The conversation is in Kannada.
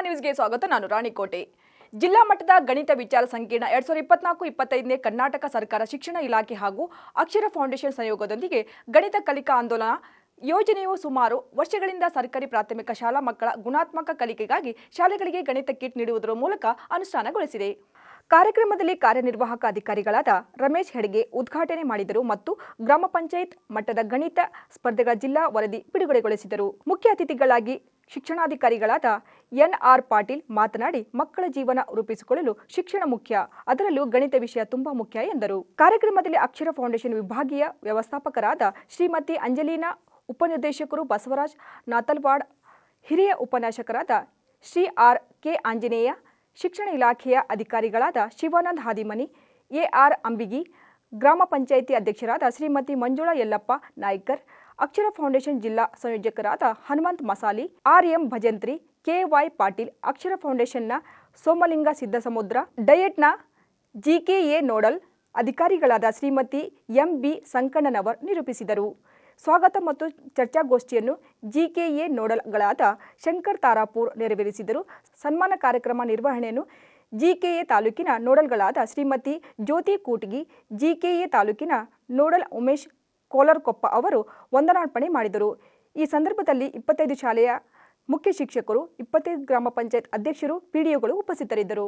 ನ್ಯೂಸ್ಗೆ ಸ್ವಾಗತ. ನಾನು ರಾಣಿಕೋಟೆ. ಜಿಲ್ಲಾ ಮಟ್ಟದ ಗಣಿತ ವಿಚಾರ ಸಂಕೀರ್ಣ ಎರಡ್ ಸಾವಿರದ ಇಪ್ಪತ್ನಾಲ್ಕು ಇಪ್ಪತ್ತೈದನೇ ಕರ್ನಾಟಕ ಸರ್ಕಾರ ಶಿಕ್ಷಣ ಇಲಾಖೆ ಹಾಗೂ ಅಕ್ಷರ ಫೌಂಡೇಶನ್ ಸಹಯೋಗದೊಂದಿಗೆ ಗಣಿತ ಕಲಿಕಾ ಆಂದೋಲನ ಯೋಜನೆಯು ಸುಮಾರು ವರ್ಷಗಳಿಂದ ಸರ್ಕಾರಿ ಪ್ರಾಥಮಿಕ ಶಾಲಾ ಮಕ್ಕಳ ಗುಣಾತ್ಮಕ ಕಲಿಕೆಗಾಗಿ ಶಾಲೆಗಳಿಗೆ ಗಣಿತ ಕಿಟ್ ನೀಡುವುದರ ಮೂಲಕ ಅನುಷ್ಠಾನಗೊಳಿಸಿದೆ. ಕಾರ್ಯಕ್ರಮದಲ್ಲಿ ಕಾರ್ಯನಿರ್ವಾಹಕ ಅಧಿಕಾರಿಗಳಾದ ರಮೇಶ್ ಹೆಡ್ಗೆ ಉದ್ಘಾಟನೆ ಮಾಡಿದರು ಮತ್ತು ಗ್ರಾಮ ಪಂಚಾಯತ್ ಮಟ್ಟದ ಗಣಿತ ಸ್ಪರ್ಧೆಗಳ ಜಿಲ್ಲಾ ವರದಿ ಬಿಡುಗಡೆಗೊಳಿಸಿದರು. ಮುಖ್ಯ ಅತಿಥಿಗಳಾಗಿ ಶಿಕ್ಷಣಾಧಿಕಾರಿಗಳಾದ ಎನ್ ಆರ್ ಪಾಟೀಲ್ ಮಾತನಾಡಿ, ಮಕ್ಕಳ ಜೀವನ ರೂಪಿಸಿಕೊಳ್ಳಲು ಶಿಕ್ಷಣ ಮುಖ್ಯ, ಅದರಲ್ಲೂ ಗಣಿತ ವಿಷಯ ತುಂಬಾ ಮುಖ್ಯ ಎಂದರು. ಕಾರ್ಯಕ್ರಮದಲ್ಲಿ ಅಕ್ಷರ ಫೌಂಡೇಶನ್ ವಿಭಾಗೀಯ ವ್ಯವಸ್ಥಾಪಕರಾದ ಶ್ರೀಮತಿ ಅಂಜಲೀನಾ, ಉಪನಿರ್ದೇಶಕರು ಬಸವರಾಜ್, ನಾತಲ್ವಾಡ್, ಹಿರಿಯ ಉಪನ್ಯಾಸಕರಾದ ಶ್ರೀ ಆರ್ ಕೆ ಆಂಜನೇಯ ಶಿಕ್ಷಣ ಇಲಾಖೆಯ ಅಧಿಕಾರಿಗಳಾದ ಶಿವಾನಂದ್ ಹಾದಿಮನಿ, ಎಆರ್ ಅಂಬಿಗಿ, ಗ್ರಾಮ ಪಂಚಾಯಿತಿ ಅಧ್ಯಕ್ಷರಾದ ಶ್ರೀಮತಿ ಮಂಜುಳಾ ಯಲ್ಲಪ್ಪ ನಾಯ್ಕರ್, ಅಕ್ಷರ ಫೌಂಡೇಶನ್ ಜಿಲ್ಲಾ ಸಂಯೋಜಕರಾದ ಹನುಮಂತ್ ಮಸಾಲಿ ಆರ್ಎಂ ಭಜಂತ್ರಿ ಕೆವೈ ಪಾಟೀಲ್, ಅಕ್ಷರ ಫೌಂಡೇಶನ್ನ ಸೋಮಲಿಂಗ ಸಿದ್ದಸಮುದ್ರ ಡಯಟ್ನ ಜಿಕೆಎ ನೋಡಲ್ ಅಧಿಕಾರಿಗಳಾದ ಶ್ರೀಮತಿ ಎಂಬಿ ಸಂಕಣ್ಣನವರ್ ನಿರೂಪಿಸಿದರು. ಸ್ವಾಗತ ಮತ್ತು ಚರ್ಚಾಗೋಷ್ಠಿಯನ್ನು ಜಿಕೆಎ ನೋಡಲ್ಗಳಾದ ಶಂಕರ್ ತಾರಾಪುರ್ ನೆರವೇರಿಸಿದರು. ಸನ್ಮಾನ ಕಾರ್ಯಕ್ರಮ ನಿರ್ವಹಣೆಯನ್ನು ಜಿಕೆಎ ತಾಲೂಕಿನ ನೋಡಲ್ಗಳಾದ ಶ್ರೀಮತಿ ಜ್ಯೋತಿ ಕೂಟಗಿ, ಜಿಕೆಎ ತಾಲೂಕಿನ ನೋಡಲ್ ಉಮೇಶ್ ಕೋಲರ್ಕೊಪ್ಪ ಅವರು ವಂದನಾರ್ಪಣೆ ಮಾಡಿದರು. ಈ ಸಂದರ್ಭದಲ್ಲಿ ಇಪ್ಪತ್ತೈದು ಶಾಲೆಯ ಮುಖ್ಯ ಶಿಕ್ಷಕರು, ಇಪ್ಪತ್ತೈದು ಗ್ರಾಮ ಪಂಚಾಯತ್ ಅಧ್ಯಕ್ಷರು, ಪಿಡಿಒಗಳು ಉಪಸ್ಥಿತರಿದ್ದರು.